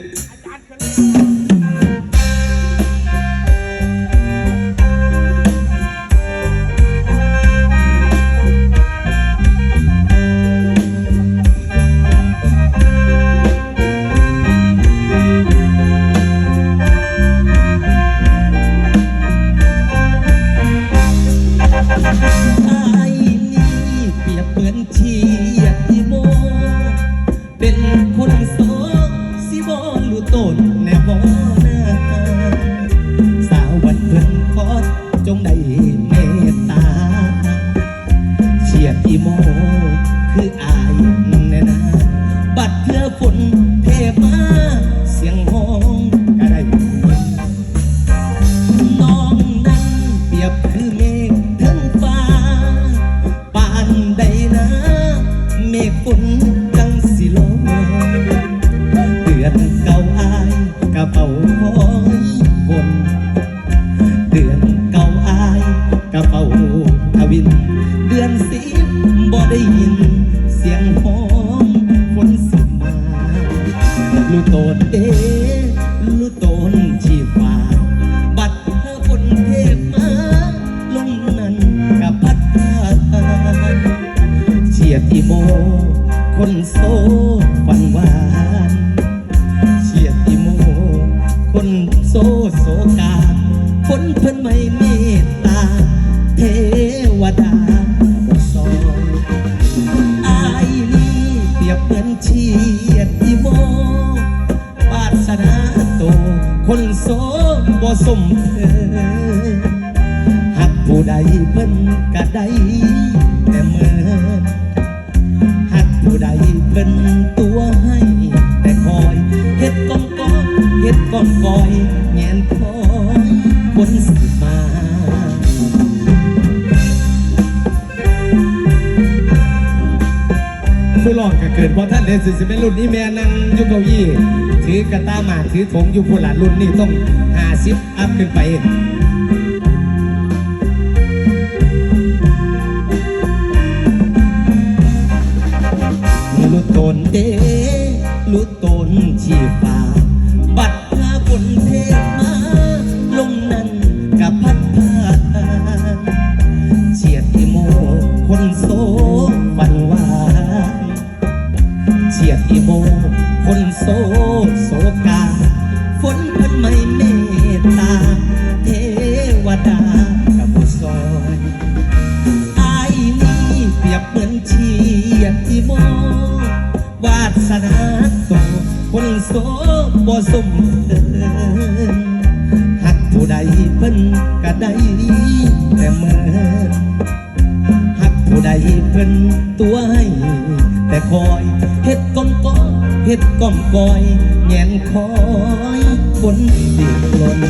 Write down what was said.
I got to listen. คืออายแน่นาบัดเพื่อฝนเทมาเสียงห้องกระได้ยินน้องนั้นเปรียบคือเมฆทั้งฟ้าปานใดนะเมฆฝนจังสิลงเดือนเก่า ลูกโตนเด้ลูกโตนชีฟ้าบัดเธอฝนเทมาลงนั้นกับพัดพาเชียดอีโม คนโซฝันหวานเชียดอีโม คนโซโซกาคนเพิ่นไม่เมตตา เทวดาซอยอายนี่เปรียบเหมือนเชียดอีโมปาสนาโต คนโสบ่สมเธอหักผู้ใดเพิ่นก็ได้แต่เมื่อหักผู้ใดเพิ่นตัวให้ แต่คอยเฮ็ดก้องก้องเฮ็ดก้องกอยแงนคอ รองก็เกิดเพราะท่านเดชสิเป็นรุ่นนี้แม่นั่งยุเก้าอี้ถือกระตาหมากถือถงอยู่ผู้หลานรุ่นนี้ต้องหาซิปอัพขึ้นไปลุตนเดลุตนชีฟ้า ยดที่โม คนโซโซกา ฝนเพันไม่เมตตา เทวดากับผู้ซอยอายนี่เปรียบเหมือนเชียดที่โม วาสนาโตคนโสบ่สมเธอหักผู้ใดเพิ่นก็ได้แต่เมื่อหักผู้ใดเพิ่นตัวให้แต่คอย เฮ็ดก้อมก้อยแงนคอยฝนติดหล่น